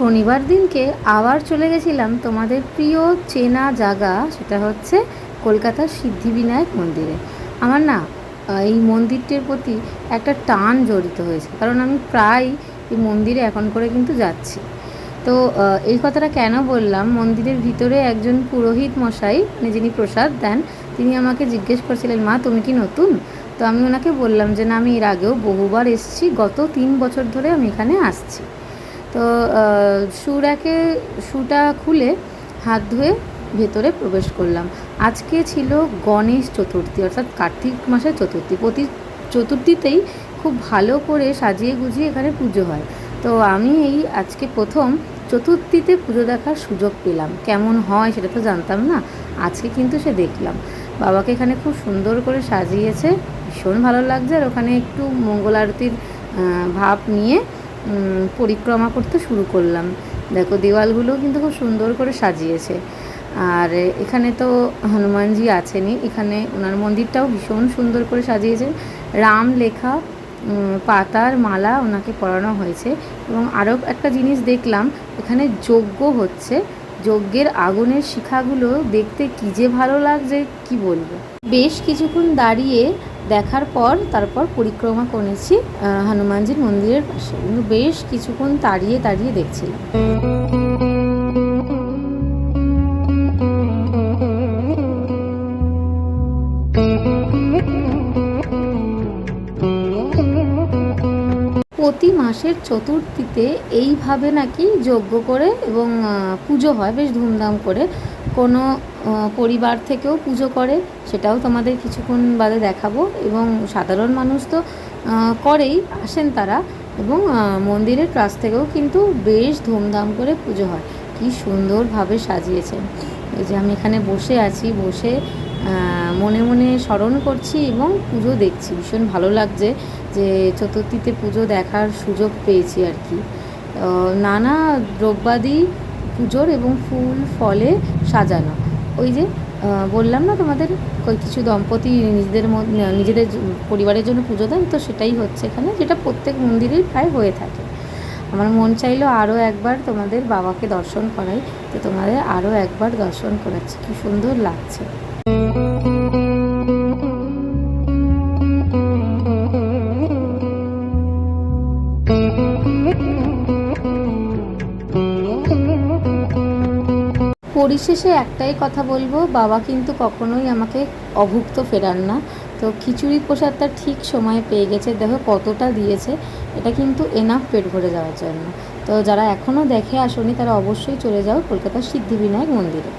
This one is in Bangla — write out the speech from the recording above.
শনিবার দিনকে আবার চলে গেছিলাম তোমাদের প্রিয় চেনা জায়গা, সেটা হচ্ছে কলকাতার সিদ্ধিবিনায়ক মন্দিরে। আমার না এই মন্দিরটির প্রতি একটা টান জড়িত হয়েছে, কারণ আমি প্রায় এই মন্দিরে এখন করে কিন্তু যাচ্ছি। তো এই কথাটা কেন বললাম? মন্দিরের ভিতরে একজন পুরোহিত মশাই মানে যিনি প্রসাদ দেন, তিনি আমাকে জিজ্ঞেস করছিলেন, মা, তুমি কি নতুন? তো আমি ওনাকে বললাম যে, না, আমি এর আগেও বহুবার এসেছি, গত তিন বছর ধরে আমি এখানে আসছি। তো শু র্যাকে শুটা খুলে হাত ধুয়ে ভেতরে প্রবেশ করলাম। আজকে ছিল গণেশ চতুর্থী, অর্থাৎ কার্তিক মাসের চতুর্থী। প্রতি চতুর্থীতেই খুব ভালো করে সাজিয়ে গুজিয়ে এখানে পুজো হয়। তো আমি এই আজকে প্রথম চতুর্থীতে পুজো দেখার সুযোগ পেলাম। কেমন হয় সেটা তো জানতাম না, আজকে কিন্তু সে দেখলাম। বাবাকে এখানে খুব সুন্দর করে সাজিয়েছে, ভীষণ ভালো লাগছে। আর ওখানে একটু মঙ্গল আরতির ভাব নিয়ে পরিক্রমা করতে শুরু করলাম। দেখো, দেওয়ালগুলো কিন্তু খুব সুন্দর করে সাজিয়েছে। আর এখানে তো হনুমানজি আছেনই। এখানে ওনার মন্দিরটাও ভীষণ সুন্দর করে সাজিয়েছে। রাম লেখা পাতার মালা ওনাকে পরানো হয়েছে। এবং আরও একটা জিনিস দেখলাম, এখানে যজ্ঞ হচ্ছে। যজ্ঞের আগুনের শিখাগুলো দেখতে কী যে ভালো লাগছে, কি বলব? বেশ কিছুক্ষণ দাঁড়িয়ে দেখার পর তারপর পরিক্রমা করেছি হনুমানজির মন্দিরের পাশে। কিন্তু বেশ কিছুক্ষণ তাড়িয়ে তাড়িয়ে দেখছিলাম। প্রতি মাসের চতুর্থীতে এইভাবে নাকি যজ্ঞ করে এবং পুজো হয়, বেশ ধুমধাম করে। কোনো পরিবার থেকেও পুজো করে, সেটাও তোমাদের কিছুক্ষণ বাদে দেখাবো। এবং সাধারণ মানুষ তো করেই, আসেন তারা। এবং মন্দিরের কাছ থেকেও কিন্তু বেশ ধুমধাম করে পুজো হয়। কি সুন্দরভাবে সাজিয়েছেন। এই যে আমি এখানে বসে আছি, বসে মনে মনে স্মরণ করছি এবং পুজো দেখছি। ভীষণ ভালো লাগছে যে চতুর্থীতে পুজো দেখার সুযোগ পেয়েছি আর কি। নানা দ্রব্যাদি, পুজোর এবং ফুল, ফলে সাজানো। ওই যে বললাম না তোমাদের কিছু দম্পতি নিজেদের নিজেদের পরিবারের জন্য পুজো দেন, তো সেটাই হচ্ছে এখানে, যেটা প্রত্যেক মন্দিরেই প্রায় হয়ে থাকে। আমার মন চাইলো আরও একবার তোমাদের বাবাকে দর্শন করাই, তো তোমাদের আরও একবার দর্শন করাচ্ছি। কী সুন্দর লাগছে। পরিশেষে একটাই কথা বলব, বাবা কিন্তু কখনোই আমাকে অভুক্ত ফেরান না। তো খিচুড়ি প্রসাদটা ঠিক সময়ে পেয়ে গেছে, দেখো কতটা দিয়েছে, এটা কিন্তু এনাফ পেট ভরে যাওয়ার জন্য। তো যারা এখনও দেখে আসনি, তারা অবশ্যই চলে যাও কলকাতার সিদ্ধিবিনায়ক মন্দিরে।